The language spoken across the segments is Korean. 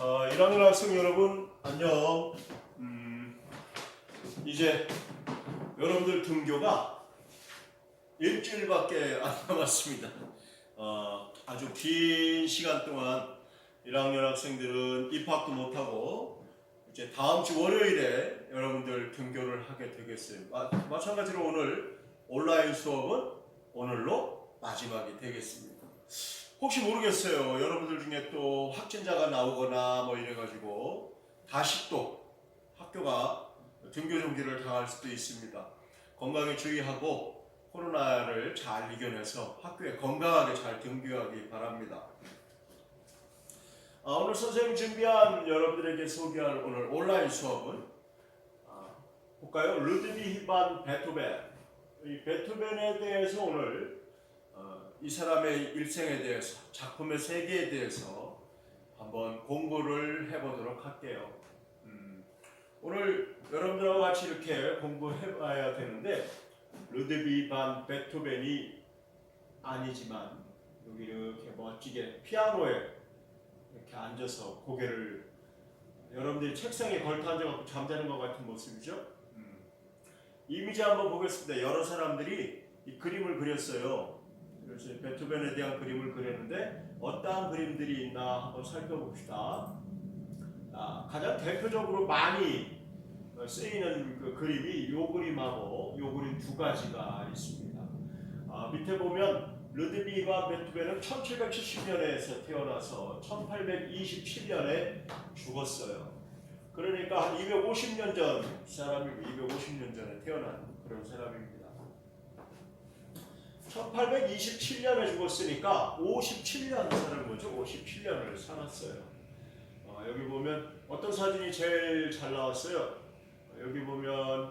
어, 1학년 학생 여러분 안녕. 음, 이제 여러분들 등교가 일주일밖에 안 남았습니다. 어, 아주 긴 시간 동안 1학년 학생들은 입학도 못하고 이제 다음 주 월요일에 여러분들 등교를 하게. 마, 마찬가지로 오늘 온라인 수업은 오늘로 마지막이 되겠습니다. 혹시 모르겠어요. 여러분들 중에 또 확진자가 나오거나 뭐 이래가지고 다시 또 학교가 등교 정지를 당할 수도 있습니다. 건강에 주의하고 코로나를 잘 이겨내서 학교에 건강하게 잘 등교하기 바랍니다. 아, 오늘 선생님 준비한 여러분들에게 소개할 오늘 온라인 수업은 아, 볼까요? 루드비 히반 베토벤 이 베토벤에 대해서 오늘 어, 이 사람의 일생에 대해서 작품의 세계에 대해서 한번 공부를 해보도록 할게요. 음, 오늘 여러분들하고 같이 이렇게 공부해봐야 되는데 루드비 반 베토벤이 아니지만 여기 이렇게 멋지게 피아노에 이렇게 앉아서 고개를 여러분들이 책상에 걸터 앉아갖고 잠자는 것 같은 모습이죠. 음. 이미지 한번 보겠습니다. 여러 사람들이 이 그림을 그렸어요. 그래서 베토벤에 대한 그림을 그렸는데 어떠한 그림들이 있나 한번 살펴봅시다. 아, 가장 대표적으로 많이 어, 쓰이는 그 그림이 요 그림하고 요 그림 두 가지가 있습니다. 아, 밑에 보면 루드비가 베토벤은 1770년에서 태어나서 1827년에 죽었어요. 그러니까 한 250년 전 사람이 250년 전에 태어난 그런 사람입니다. 1827년에 죽었으니까 57년 사는 거죠. 57년을 살았어요. 어, 여기 보면 어떤 사진이 제일 잘 나왔어요? 어, 여기 보면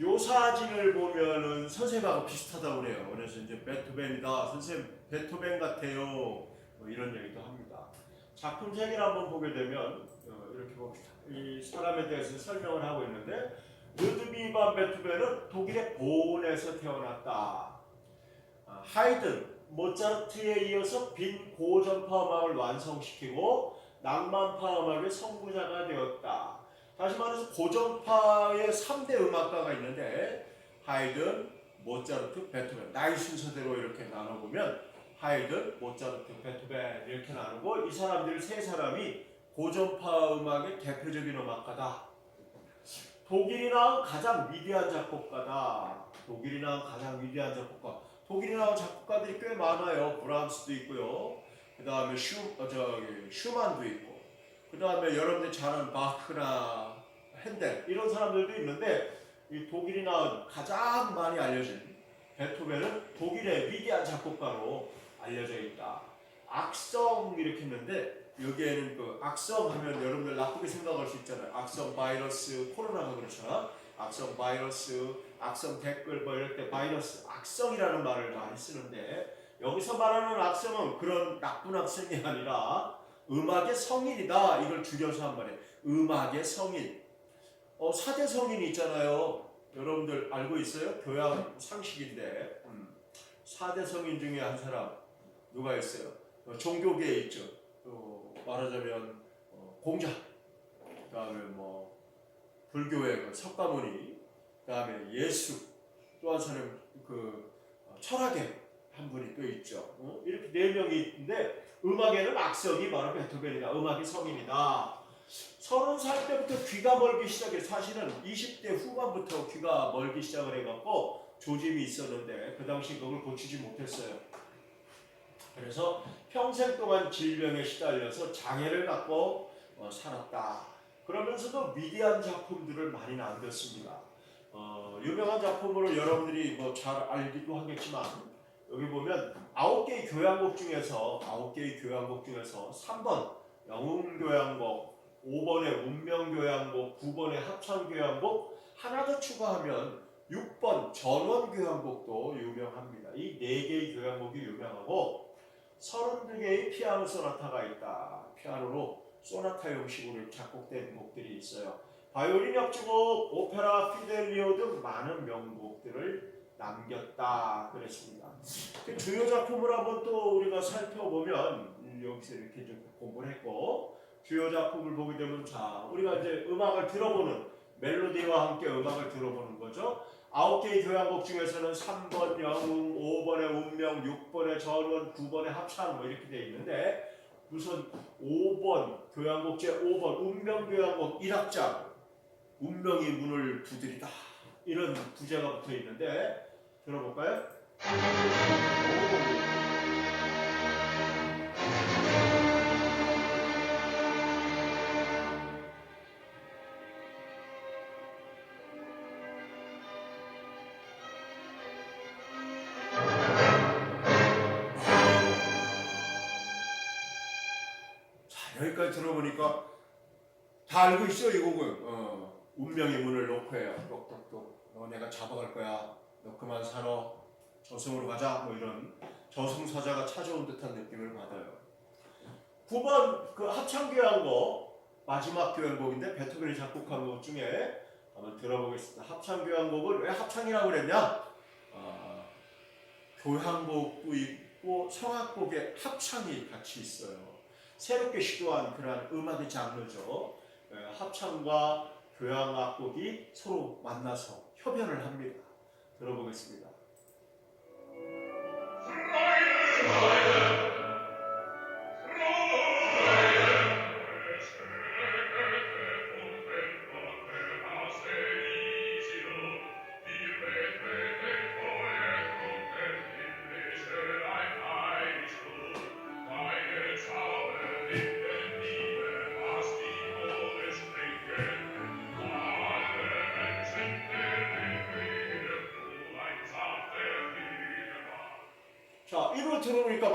요 사진을 보면은 선생님하고 비슷하다고 그래요. 그래서 이제 베토벤이다. 선생님 베토벤 같아요. 뭐 이런 얘기도 합니다. 작품 세계를 한번 보게 되면 어, 이렇게 봅시다. 이 사람에 대해서 설명을 하고 있는데 루드비 반 베토벤은 독일의 본에서 태어났다. 아, 하이든, 모차르트에 이어서 빈 고전파 음악을 완성시키고 낭만파 음악의 선구자가 되었다. 다시 말해서 고전파의 3대 음악가가 있는데 하이든, 모차르트, 베토벤 나이 순서대로 이렇게 나눠보면 하이든, 모차르트, 베토벤 이렇게 나누고 이 사람들 세 사람이 고전파 음악의 대표적인 음악가다. 독일이 낳은 가장 위대한 작곡가다. 독일이 낳은 가장 위대한 작곡가. 독일이 나온 작곡가들이 꽤 많아요. 브람스도 있고요. 그 다음에 슈, 어, 저기, 슈만도 있고. 그 다음에 여러분들 잘 아는 바크나 핸델 이런 사람들도 있는데 이 독일이 나온 가장 많이 알려진 베토벤은 독일의 위대한 작곡가로 알려져 있다. 악성 이렇게 했는데 여기에는 그 악성 하면 여러분들 나쁘게 생각할 수 있잖아요. 악성 바이러스 코로나가 그렇잖아. 악성 바이러스, 악성 댓글 뭐 이럴 때 바이러스, 악성이라는 말을 많이 쓰는데 여기서 말하는 악성은 그런 나쁜 악성이 아니라 음악의 성인이다. 이걸 줄여서 한 말이에요. 음악의 성인. 어, 사대 성인이 있잖아요. 여러분들 알고 있어요? 교양 상식인데 음. 사대 성인 중에 한 사람 누가 있어요? 어, 종교계에 있죠. 또 말하자면 어, 공자, 그다음에 뭐 불교의 그 석가모니, 그 다음에 예수, 또한 사람 그 어, 철학의 한 분이 또 있죠. 어? 이렇게 네 명이 있는데 음악에는 악성이 바로 베토벤이다. 음악이 성인이다. 서른 살 때부터 귀가 멀기 시작해 사실은 20대 후반부터 귀가 멀기 시작을 해갖고 조짐이 있었는데 그 당시 그걸 고치지 못했어요. 그래서 평생 동안 질병에 시달려서 장애를 갖고 어, 살았다. 그러면서도 위대한 작품들을 많이 남겼습니다. 어, 유명한 작품으로 여러분들이 뭐 잘 알기도 하겠지만 여기 보면 아홉 개의 교향곡 중에서 아홉 개의 교향곡 중에서 3번 영웅 교향곡, 5번의 운명 교향곡, 9번의 합창 교향곡 하나 더 추가하면 6번 전원 교향곡도 유명합니다. 이 네 개의 교향곡이 유명하고 32개의 피아노 소나타가 있다. 피아노로 소나타 형식으로 작곡된 곡들이 있어요. 바이올린 협주곡, 오페라, 피델리오 등 많은 명곡들을 남겼다 그랬습니다. 그 주요 작품을 한번 또 우리가 살펴보면 음, 여기서 이렇게 좀 공부를 했고 주요 작품을 보게 되면 자 우리가 이제 음악을 들어보는 멜로디와 함께 음악을 들어보는 거죠. 아홉 개의 교향곡 중에서는 3번 영웅, 5번의 운명, 6번의 전원, 9번의 합창 뭐 이렇게 돼 있는데 우선 5번 교향곡 제 5번 운명 교향곡 1악장 운명이 문을 두드리다 이런 부제가 붙어 있는데 들어볼까요? 5번. 자 여기까지 들어보니까 다 알고 있어 이 곡은 어, 운명의 문을 놓고 해요. 똑똑똑 너 내가 잡아갈 거야. 너 그만 살아. 저승으로 가자. 뭐 이런 저승사자가 찾아온 듯한 느낌을 받아요. 9번 그 합창교향곡 마지막 교향곡인데 베토벤이 작곡한 곡 중에 한번 들어보겠습니다. 합창교향곡을 왜 합창이라고 그랬냐? 아, 교향곡도 있고 성악곡에 합창이 같이 있어요. 새롭게 시도한 그러한 음악의 장르죠. 에, 합창과 교향 악곡이 서로 만나서 협연을 합니다. 들어보겠습니다.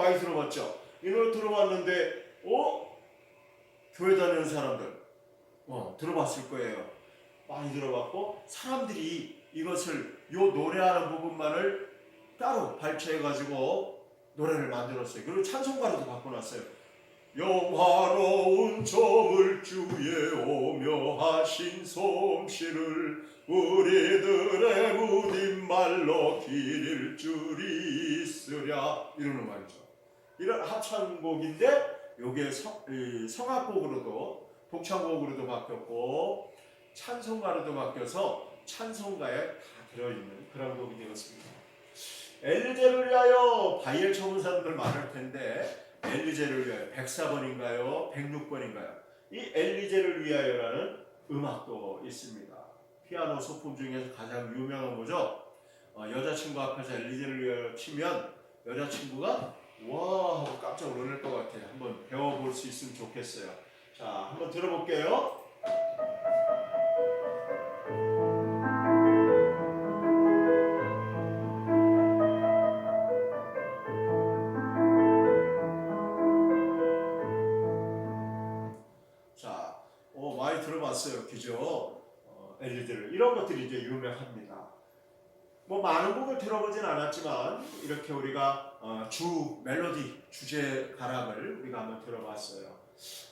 많이 들어봤죠? 이 노래 들어봤는데, 어? 교회 다니는 사람들, 어, 들어봤을 거예요. 많이 들어봤고, 사람들이 이것을, 요 노래하는 부분만을 따로 발췌해 가지고 노래를 만들었어요. 그리고 찬송가로도 바꿔놨어요. 영화로운 저물 주에 오며 하신 솜씨를 우리들의 무딘 말로 기릴 줄이 있으랴 이러는 말이죠. 이런 합창곡인데 요게 성악곡으로도 독창곡으로도 바뀌었고 찬송가로도 바뀌어서 찬송가에 다 들어있는 그런 곡이 되었습니다. 엘리제를 위하여 바이엘 쳐본 사람들 많을 텐데 엘리제를 위하여 104번인가요? 106번인가요? 이 엘리제를 위하여라는 음악도 있습니다. 피아노 소품 중에서 가장 유명한 거죠. 어, 여자친구 앞에서 엘리제를 위하여 치면 여자친구가 와 하고 깜짝 놀랄 것 같아요. 한번 배워볼 수 있으면 좋겠어요. 자, 한번 들어볼게요. 자, 어, 많이 들어봤어요. 그죠? 어, 엘리제를 이런 것들이 이제 유명합니다. 뭐 많은 곡을 들어보진 않았지만 이렇게 우리가 어, 주 멜로디 주제 가락을 우리가 한번 들어봤어요.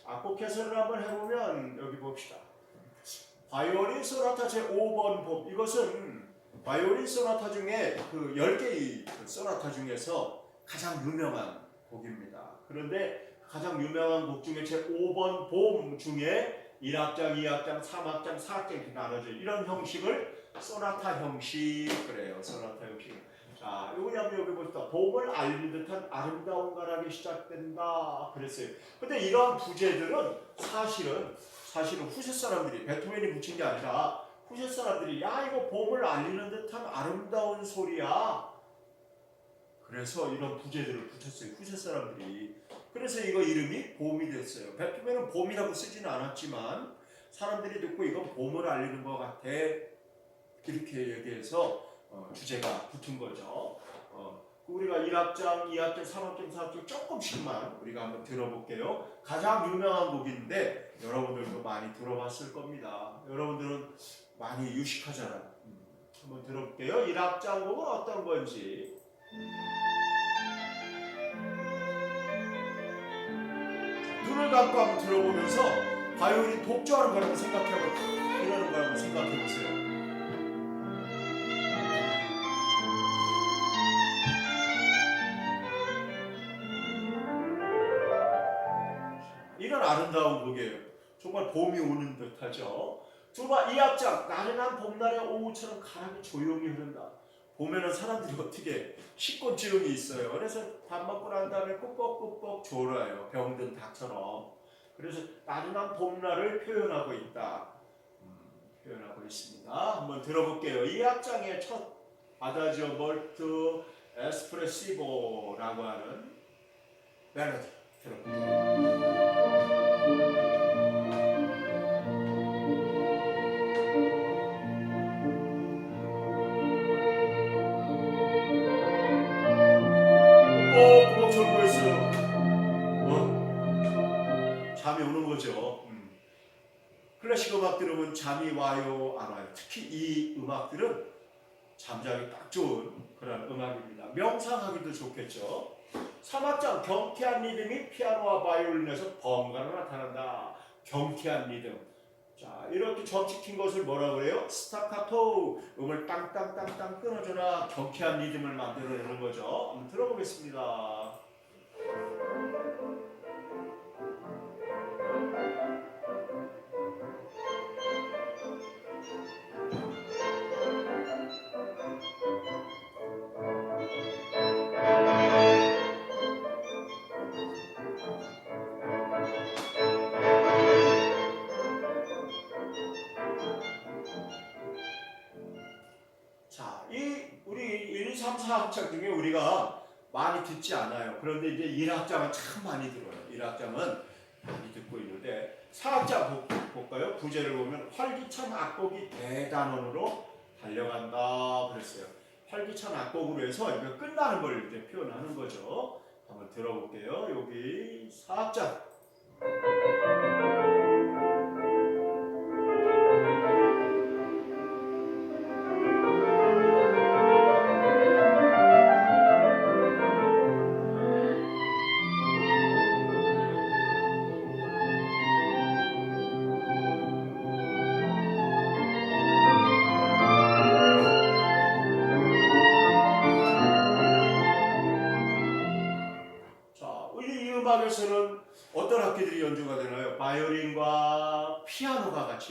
악곡 해설을 한번 해보면 여기 봅시다. 바이올린 소나타 제 5번 법 이것은 바이올린 소나타 중에 그 10개의 그 소나타 중에서 가장 유명한 곡입니다. 그런데 가장 유명한 곡 중에 제 5번 봄 중에 1악장, 2악장, 3악장, 4악장 이렇게 나눠져 이런 형식을 소나타 형식 그래요. 소나타 형식. 자, 요거 한번 여기 보시다. 봄을 알린 듯한 아름다운 가락이 시작된다. 그랬어요. 근데 이러한 부제들은 사실은 사실은 후세 사람들이 베토벤이 붙인 게 아니라 후세 사람들이 야 이거 봄을 알리는 듯한 아름다운 소리야. 그래서 이런 부제들을 붙였어요. 후세 사람들이. 그래서 이거 이름이 봄이 됐어요. 베토벤은 봄이라고 쓰지는 않았지만 사람들이 듣고 이건 봄을 알리는 것 같아. 이렇게 얘기해서 어, 주제가 붙은 거죠. 어, 우리가 1악장, 2악장, 3악장, 4악장 조금씩만 우리가 한번 들어볼게요. 가장 유명한 곡인데 여러분들도 많이 들어봤을 겁니다. 여러분들은 많이 유식하잖아요. 음, 한번 들어볼게요. 1악장 곡은 어떤 건지. 눈을 감고 한번 들어보면서 바이올린 독주하는 거라고 생각해보고 이러는 거라고 생각해보세요. 이런 아름다운 곡이에요. 정말 봄이 오는 듯하죠. 두번 이 악장 나른한 봄날의 오후처럼 가랑이 조용히 흐른다. 보면은 사람들이 어떻게 식곤증이 있어요. 그래서 밥 먹고 난 다음에 꾸벅꾸벅 졸아요. 병든 닭처럼. 그래서 나른한 봄날을 표현하고 있다. 음, 표현하고 있습니다. 한번 들어볼게요. 이 악장의 첫 아다지오 몰트 에스프레시보라고 하는 멜로디 들어볼게요. 들으면 잠이 와요, 안 와요. 특히 이 음악들은 잠자기 딱 좋은 그런 음악입니다. 명상하기도 좋겠죠. 3악장 경쾌한 리듬이 피아노와 바이올린에서 번갈아 나타난다. 경쾌한 리듬. 자, 이렇게 점찍힌 것을 뭐라 그래요? 스타카토. 음을 땅땅땅땅 끊어줘라. 경쾌한 리듬을 만들어내는 거죠. 한번 들어보겠습니다. 우리가 많이 듣지 않아요. 그런데 이제 1학장은 참 많이 들어요. 1학장은 많이 듣고 있는데 4학장 볼까요? 부제를 보면 활기찬 악곡이 대단원으로 달려간다 그랬어요. 활기찬 악곡으로 해서 이거 끝나는 걸 이제 표현하는 거죠. 한번 들어볼게요. 여기 4학장.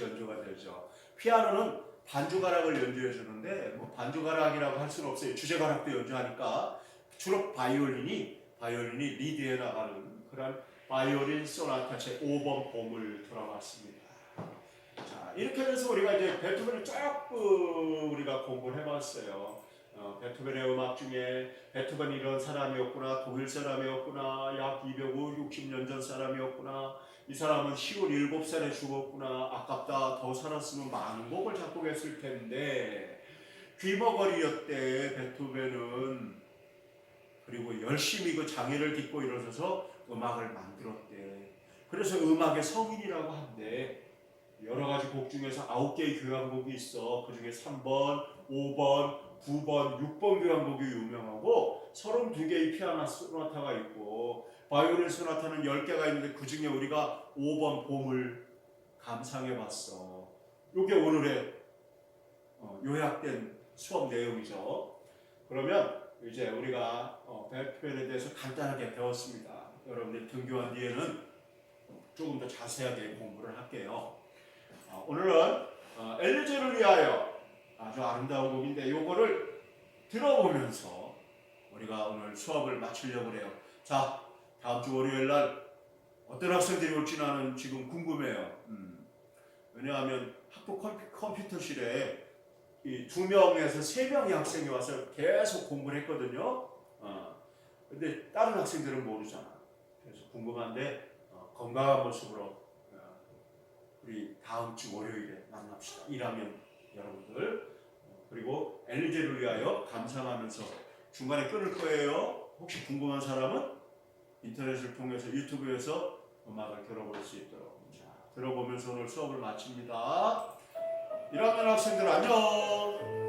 연주가 되죠. 피아노는 반주가락을 연주해 주는데 뭐 반주가락이라고 할 수는 없어요. 주제가락도 연주하니까 주로 바이올린이 바이올린이 리드해 나가는 그런 바이올린 소나타 제 5번 봄을 들어봤습니다. 자, 이렇게 돼서 우리가 이제 베토벤을 조금 우리가 공부를 해봤어요. 어, 베토벤의 음악 중에 베토벤이 이런 사람이었구나 독일 사람이었구나 약 260년 전 사람이었구나 이 사람은 17살에 죽었구나 아깝다 더 살았으면 많은 곡을 작곡했을 텐데 귀머거리였대 베토벤은. 그리고 열심히 그 장애를 딛고 일어서서 음악을 만들었대. 그래서 음악의 성인이라고 한대. 여러 가지 곡 중에서 아홉 개의 교향곡이 있어. 그 중에 3번, 5번, 9번, 6번 교향곡이 유명하고 32개의 피아노 소나타가 있고 바이올린 소나타는 10개가 있는데 그 중에 우리가 5번 봄을 감상해 봤어. 이게 오늘의 어, 요약된 수업 내용이죠. 그러면 이제 우리가 어, 베토벤에 대해서 간단하게 배웠습니다. 여러분들 등교한 뒤에는 조금 더 자세하게 공부를 할게요. 어, 오늘은 어, 엘리제를 위하여 아주 아름다운 곡인데 요거를 들어보면서 우리가 오늘 수업을 마치려고 해요. 자, 다음 주 월요일 날 어떤 학생들이 올지 나는 지금 궁금해요. 음. 왜냐하면 학부 컴퓨, 컴퓨 터실에 이 두 명에서 세 명의 학생이 와서 계속 공부를 했거든요. 어. 근데 다른 학생들은 모르잖아. 그래서 궁금한데 어, 건강한 모습으로 어, 우리 다음 주 월요일에 만납시다. 1학년 여러분들 어, 그리고 엘리제를 위하여 감상하면서 중간에 끊을 거예요. 혹시 궁금한 사람은 인터넷을 통해서 유튜브에서 음악을 들어볼 수 있도록 자, 들어보면서 오늘 수업을 마칩니다. 1학년 학생들 안녕.